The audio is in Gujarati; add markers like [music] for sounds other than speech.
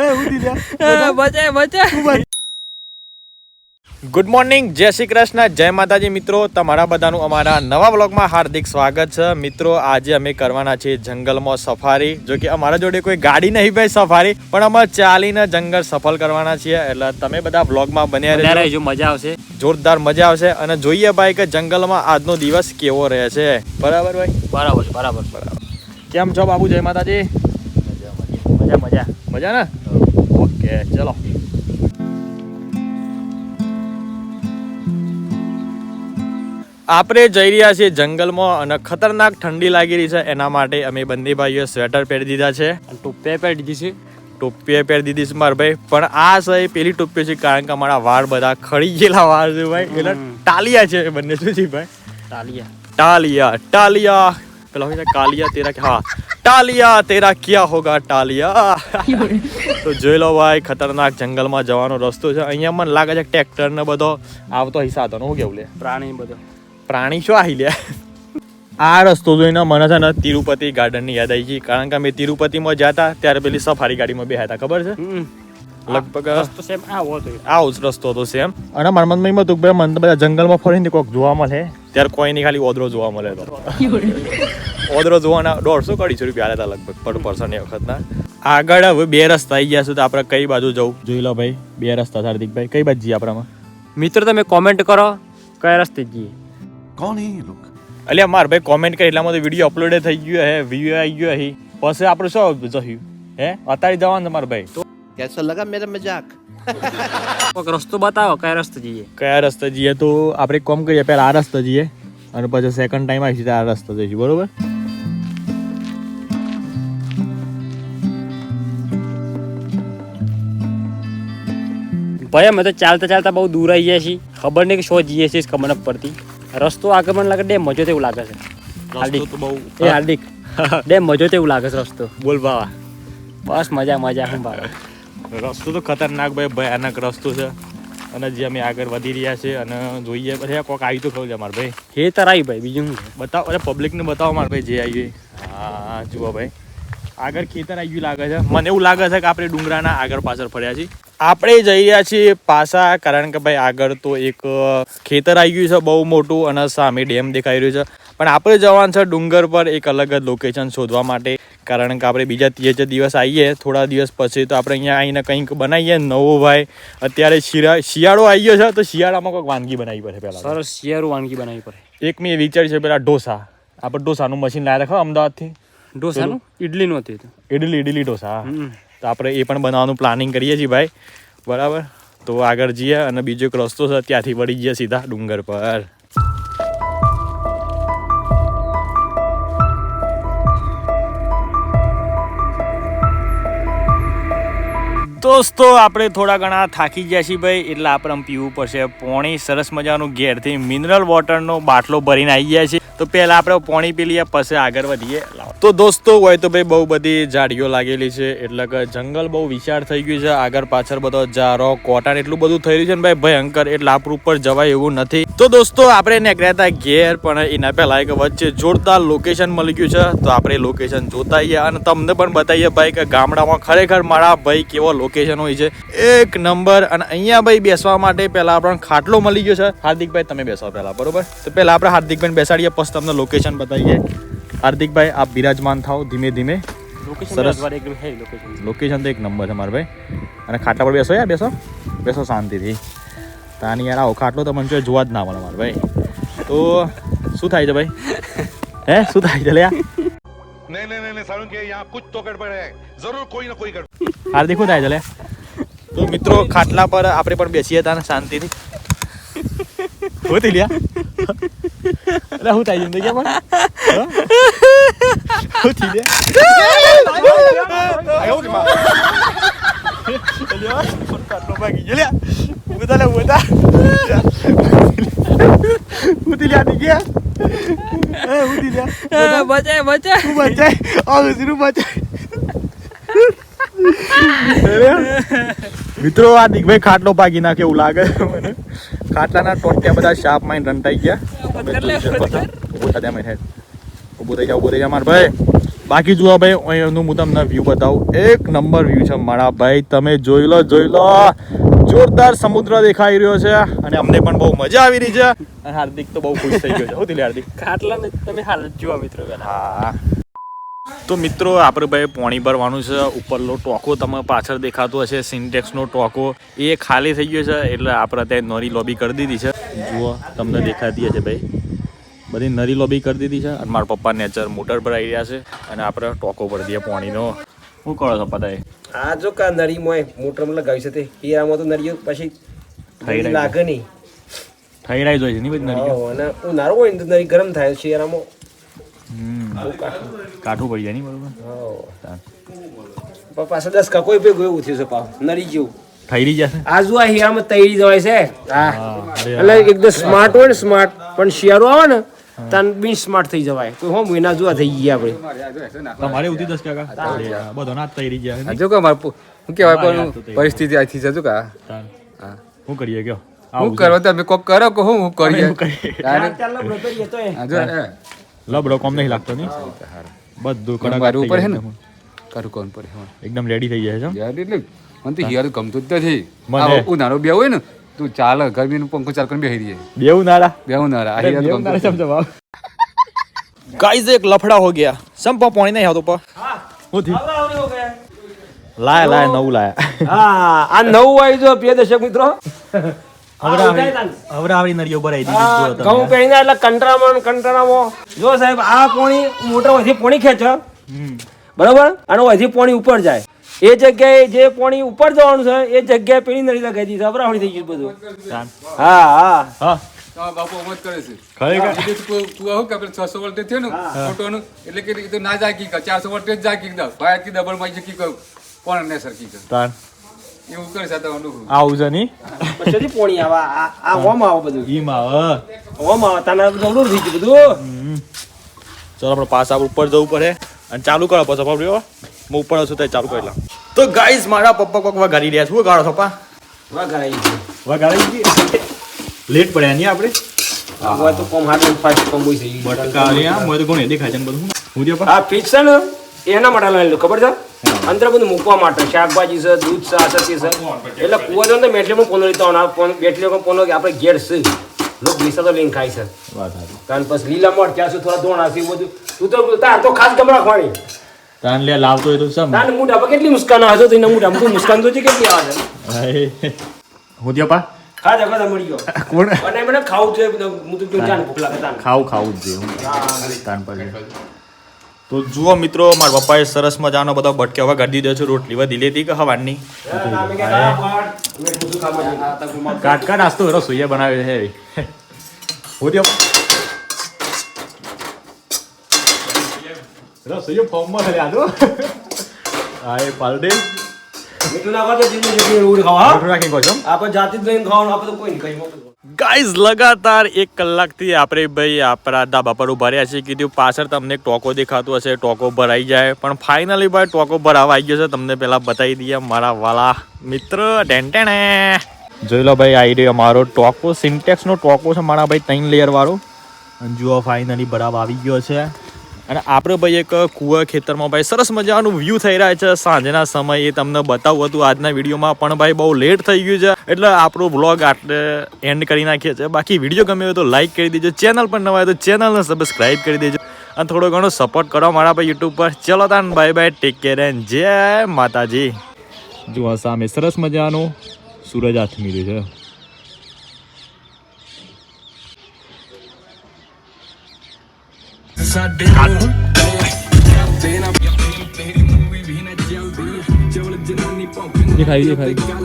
બચાય બચાય ગુડ મોર્નિંગ જય શ્રી કૃષ્ણ જય માતાજી મિત્રો તમારા બધાનું અમારા નવા વ્લોગમાં હાર્દિક સ્વાગત છે. મિત્રો આજે અમે કરવાના છીએ જંગલમાં સફારી. જો કે અમારા જોડે કોઈ ગાડી નહીં ભાઈ સફારી પણ અમે ચાલીને જંગલ સફળ કરવાના છીએ. એટલે તમે બધા વ્લોગમાં બન્યા રહેજો. રહેજો મજા આવશે. જોરદાર મજા આવશે. અને જોઈએ ભાઈ કે જંગલમાં આજનો દિવસ કેવો રહે છે. બરાબર ભાઈ? બરાબર બરાબર બરાબર. કેમ છો બાબુ જય માતાજી? મજા મજા. ને ઓકે ચલો. આપણે જઈ રહ્યા છીએ જંગલમાં અને ખતરનાક ઠંડી લાગી રહી છે. એના માટે અમે બંને ભાઈઓ સ્વેટર પહેરી દીધા છે. ટોપીએ પહેરી દીધી છે. ટોપીએ પહેરી દીધી છે મારા ભાઈ. પણ આ છે પેલી ટોપી છે કારણ કે અમારા વાળ બધા ખડી ગયેલા વાળ છે ભાઈ. એટલે ટાલિયા છે બંને શું છે ભાઈ? ટાલિયા. ટાલિયા ટાલિયા. પેલા હોય કાલિયા તેરા હા ટાલિયા તેરા ક્યા હોગા ટાલિયા તો જોઈ લો ભાઈ ખતરનાક જંગલમાં જવાનો રસ્તો છે. અહીંયા મને લાગે છે ટ્રેક્ટર ને બધો. આવતો હિસાબ હું કેવું લે? પ્રાણી બધો. પ્રાણી શું આવી લે? [laughs] આ રસ્તો જોઈને મને છે ને તિરુપતિ ગાર્ડનની યાદ આવી ગઈ. કારણ કે અમે તિરુપતિમાં જતા ત્યારે પેલી સફારી ગાડીમાં બેહ્યા હતા ખબર છે? લગભગ રસ્તો સેમ આવો હતો. જ રસ્તો હતો સેમ અને મારા મનમાં એમ હતું કે મને બધા જંગલમાં ફરીને કોઈક જોવા મળે. ત્યારે કોઈની ખાલી ઓદરો જોવા મળે તો. ઓદરો જોવાના દોઢસો અઢીસો રૂપિયા હતા લગભગ પર પર્સન એ વખતના. આગળ હવે બે રસ્તા આવી ગયા છે તો આપણે કઈ બાજુ જવું? જોઈ લો ભાઈ બે રસ્તા હાર્દિકભાઈ. કઈ બાજુ જઈએ આપણામાં મિત્ર તમે કોમેન્ટ કરો કયા રસ્તે જઈએ? કોણ એ લોકો? એટલે માર ભાઈ કોમેન્ટ કરી એટલામાં તો વીડિયો અપલોડ થઈ ગયો હે વ્યૂ આવી ગયો હે. પછી આપણે શું જહ્યું? હે? અત્યારે જવાનું તમારે ભાઈ. कैसा लगा मेरा मजाक કોઈક રસ્તો બતાવો કયા રસ્તે જઈએ કયા રસ્તે જઈએ તો આપણે એક કામ કરીએ પહેલા આ રસ્તે જઈએ અને પછી સેકન્ડ ટાઈમ આવીશું તો આ રસ્તે જઈશું બરોબર ભાઈ અમે તો ચાલતા ચાલતા બહુ દૂર આવી ગયા છીએ ખબર નહીં કે શું જઈએ છીએ ખબર નથી પડતી રસ્તો આગળ મને લાગે ડેમ મજો તેવું લાગે છે હાર્દિક રસ્તો તો બહુ એ હાર્દિક ડેમ મજો તેવું લાગે છે રસ્તો બોલ બાવા બસ મજા મજા હું ભાવે રસ્તો તો ખતરનાક ભાઈ ભયાનક રસ્તો છે. અને જે અમે આગળ વધી રહ્યા છે અને જોઈએ પછી કોક આવી તો ખબર છે મારા ભાઈ. ખેતર આવી ભાઈ બીજું બતાવો અરે પબ્લિકને બતાવો મારા ભાઈ જે આવી હા જુઓ ભાઈ. આગળ ખેતર આવી ગયું લાગે છે. મને એવું લાગે છે કે આપણે ડુંગરાના આગળ પાછળ ફર્યા છીએ. આપણે જઈ રહ્યા છીએ પાછા કારણ કે ભાઈ આગળ તો એક ખેતર આવી ગયું છે બહુ મોટું અને સામે ડેમ દેખાઈ રહ્યું છે. પણ આપણે જવાનું છે ડુંગર પર એક અલગ જ લોકેશન શોધવા માટે કારણ કે આપણે બીજા ત્રીજે દિવસ આવીએ થોડા દિવસ પછી તો આપણે અહીંયા આવીને કંઈક બનાવીએ. નવો ભાઈ અત્યારે શિયા શિયાળો આવી ગયો છે તો શિયાળામાં કોઈક વાનગી બનાવી પડે પહેલાં સરસ શિયાળો વાનગી બનાવી પડે. એક મેં વિચાર છે પેલા ઢોસા. આપણે ઢોસાનું મશીન લાવી રાખો અમદાવાદથી. ઢોસાનું? ઇડલીનું હતું ઇડલી ઇડલી ઢોસા. તો આપણે એ પણ બનાવવાનું પ્લાનિંગ કરીએ છીએ ભાઈ. બરાબર? તો આગળ જઈએ અને બીજો એક રસ્તો છે, ત્યાંથી વળી જઈએ સીધા ડુંગર પર. દોસ્તો, આપણે થોડા ઘણા થાકી ગયા છીએ ભાઈ, એટલે આપણે આમ પીવું પડશે. પોણી સરસ મજાનું ઘેરથી મિનરલ વોટરનો બાટલો ભરીને આવી ગયા છીએ. તો પહેલા આપણે પોણી પી લઈએ, પછી આગળ વધીએ. તો દોસ્તો, હોય તો ભાઈ બહુ બધી ઝાડીઓ લાગેલી છે, એટલે કે જંગલ બહુ વિશાળ થઈ ગયું છે, આગળ પાછળ બધો ઝારો કોટાન એટલું બધું થઈ રહ્યું છે ને ભાઈ ભયંકર, એટલે આપણું ઉપર જવાય એવું નથી. તો દોસ્તો, આપણે નીકળ્યા હતા ઘેર, પણ એના પહેલા એક વચ્ચે જોરદાર લોકેશન મળી ગયું છે. તો આપણે લોકેશન જોતા આવીએ અને તમને પણ બતાવીએ ભાઈ કે ગામડામાં ખરેખર મારા ભાઈ કેવો લોકેશન હોય છે. એક નંબર, અને અહીંયા ભાઈ બેસવા માટે પહેલા આપણને ખાટલો મળી ગયો છે. હાર્દિકભાઈ, તમે બેસો પહેલા, બરોબર? તો પહેલા આપણે હાર્દિકભાઈ બેસાડીએ, પછી મસ્ત તમને લોકેશન બતાવીએ. હાર્દિકભાઈ આપ બિરાજમાન થાઓ ધીમે ધીમે. સરસ. લોકેશન તો એક નંબર છે મારા ભાઈ. અને ખાટલા પર બેસો યાર બેસો. બેસો શાંતિથી. તાની યાર આવો ખાટલો તો મને જોવા જ ના મળે મારા ભાઈ. તો શું થાય છે ભાઈ? [laughs] હે શું થાય છે લ્યા નહીં નહીં નહીં સારું કે યહાં કુછ તો ગડબડ જરૂર કોઈ ના કોઈ ગડબડ. હાર્દિક શું થાય છે મિત્રો ખાટલા પર આપણે પણ બેસીએ હતા શાંતિથી. [laughs] હોતી લ્યા. એટલે શું થાય જિંદગી પણ શું થઈ લ્યા બચાય બચાય બચાય આ ઉતરું બચાય મિત્રો આ દિગ્ભાઈ ખાટલો ભાગી નાખે એવું લાગે છે મને. ખાટલાના ટોટિયા બધા શાપ માઇન્ડ રંટાઈ ગયા. થઈ થઈ માર ભાઈ. બાકી જુઓ ભાઈ અહીંયાનું હું તમને વ્યૂ બતાવું. એક નંબર વ્યૂ છે મારા ભાઈ. તમે જોઈ લો જોઈ લો. જોરદાર સમુદ્ર દેખાઈ રહ્યો છે અને અમને પણ બહુ મજા આવી રહી છે. અને હાર્દિક તો બહુ ખુશ થઈ ગયો છે. હું હાર્દિક. ખાટલા ને તમે હાલ જુઓ મિત્રો હા. તો મિત્રો આપણે ભાઈ પોણી ભરવાનું છે. ઉપરનો ટોકો તમે પાછળ દેખાતો હશે સિન્ટેક્સનો ટોકો. એ ખાલી થઈ ગયો છે એટલે આપણે ત્યાં નરી લોબી કરી દીધી છે. જુઓ તમને દેખાતી હશે ભાઈ. બધી નરી લોબી કરી દીધી છે અને મારા પપ્પા નેચર મોટર પર આવી રહ્યા છે અને આપણે ટોકો ભરી દઈએ પોણીનો. શું કરો છો પતાય આ જો કા નળી મોય મોટરમાં લગાવી છે તે. હીરામાં તો નળીઓ પછી થઈ લાગે નહીં. થઈ રહી જોઈએ છે નહીં બધી નરીઓ? અને ઉનાળો હોય ને તો ગરમ થાય છે બહુ કાઠું. કાઠું પડી જાય નહીં બરોબર? પાછા દસ કા કોઈ ભેગું એવું થયું છે પાવ નરી જેવું. થઈ રહી જશે આ જો આ હીરામાં તૈરી જવાય છે. હા. એટલે એકદમ સ્માર્ટ હોય ને સ્માર્ટ પણ શિયાળો આવે ને તાન બી સ્માર્ટ થઈ જવાય. કોઈ હોમ વિના જોવા થઈ ગયા આપણે. તમારે ઉધી દસ કાકા? બધો ના તૈરી ગયા જો કે મારે શું કહેવાય પણ પરિસ્થિતિ આથી થી જો કા. હા. શું કરીએ કયો? હું કરો તમે કોક કરો કે હું હું કરીએ? ચાલનો બ્રતો એ. જો એ. લબડો કોમ નહીં લાગતો નહીં. બધું કડક મારું ઉપર હે ને? કરું કોમ પર એકદમ રેડી થઈ જાય છે યાર એટલે મને તો હિયર ગમતું જ નથી. મને? ઉનાળો બે હોય ને તું ચાલે ગરમીનું પંખો ચાલ કરીને બેહી દે બેવું નારા બેવું નારા આ હિયર ગમતું જ સમજો ગાઈસ એક લફડા હો ગયા. સંપો પાણી નહીં આવતો પર હું. થી લાય લાય નવું લાયા. હા આ નવું આવી જો પ્રિય દર્શક મિત્રો. [laughs] હવરાવડી હવરાવડી નળીઓ ભરાઈ દીધી આ ઘઉં પહેરીને એટલે કંટરામાં ને જો સાહેબ આ પોણી મોટર વધી પોણી ખેંચે. બરોબર? અને વધી પોણી ઉપર જાય. એ જગ્યાએ જે પોણી ઉપર જવાનું છે એ જગ્યાએ પેલી નળી લગાવી દીધી અબરાવડી થઈ ગયું બધું. હા હા. હા. બાપુ આમ કરે છે. ખરેખર? આ બીજું કુ- કુવા હું કે આપણે 600 વોલ્ટેજ થયું ને મોટોનું એટલે કે ના જાય કી 400 વોલ્ટેજ જાય કી દા ભાઈ ડબલમાં કી કહું પણ ને સરકી કર? આવું છે પછી પોણી આવે આ આ ઓમ આવે બધું. ઈમાં હ. ઓમ આવે તને દોડું થઈ ગયું બધું. ચાલો આપણે પાસ આપણે ઉપર જવું પડે. અને ચાલુ કરો પછી પપ્પા હું? ઉપર છું તો ચાલુ કરી લઉં તો ગાઈસ મારા પપ્પા કોક વઘારી રહ્યા છું. ગાળો પપ્પા? ગઈ લેટ પડ્યા નહીં આપણે? હવે તો કોમ હાર્ડ ફાસ્ટ કોમ હોય છે બટકા રહ્યા મોય તો કોને દેખાય છે ને બધું. હું જે આ ફિક્સ છે ને? એના માટે લાવેલું ખબર છે? અંદર બધું મૂકવા માટે. શાકભાજી છે દૂધ છે આ છે એટલે કુવા તો મેટલીમાં પોનો લીધો મેટલીમાં પોનો આપણે ઘેર છે. લોકો વિસા તો લઈને ખાય છે. કારણ પછી લીલા મળ ત્યાં સુધી થોડા ધોણા છે બધું. તું તો તાર તો ખાસ ગમરા ખવાણી તાન લે લાવતો હોય તો સમ તાન મોઢા પર કેટલી મુસ્કાન આવે છે તો એના મોઢામાં તું મુસ્કાન તો છે કેટલી આવે. છે હું પા? ખાધા ખાધા મળી ગયો કોણ? અને મને ખાવું છે હું તો જો જાણ ભૂખ લાગે તાન. ખાવું ખાવું જ જોઈએ. તાન પછી. તો જુઓ મિત્રો, મારા પપ્પાએ સરસ મજાનો બધો બટકે હવે કાઢી દીધો છે, રોટલી વધી લેતી કે હવાની? બધું. કાટકા નાસ્તો રસોઈએ બનાવ્યો છે હોદ્યો જે રસોઈએ ફોર્મમાં ખાલી આજો હા એ પાલડે. ગાઈઝ લગાતાર એક કલાકથી આપણે ભાઈ આપણા ધાબા પર ઊભા રહ્યા કીધું પાછળ તમને ટોકો દેખાતું હશે. ટોકો ભરાઈ જાય. પણ ફાઇનલી ભાઈ ટોકો ભરાવા આવી ગયો છે. તમને પહેલાં બતાવી દઈએ મારા વાલા મિત્ર ટેન્ટેણે. જોઈ લો ભાઈ આવી મારો ટોકો સિન્ટેક્સનો ટોકો છે મારા ભાઈ ત્રણ લેયર વાળો. જુઓ ફાઇનલી ભરાવા આવી ગયો છે. અને આપણે ભાઈ એક કુવા ખેતરમાં ભાઈ સરસ મજાનું વ્યૂ થઈ રહ્યા છે. સાંજના સમયે તમને બતાવું હતું. આજના વિડીયોમાં પણ ભાઈ બહુ લેટ થઈ ગયું છે. એટલે આપણો વ્લોગ આટલે એન્ડ કરી નાખીએ છીએ. બાકી વીડિયો ગમે હોય તો લાઇક કરી દેજો. ચેનલ પણ નવા હોય તો ચેનલને સબસ્ક્રાઈબ કરી દેજો. અને થોડો ઘણો સપોર્ટ કરો મારા ભાઈ યુટ્યુબ પર. ચલો તાન bye bye take care and જય માતાજી. જુઓ સામે સરસ મજાનું સૂરજ આથમી રહ્યું છે. દેખાય દેખાય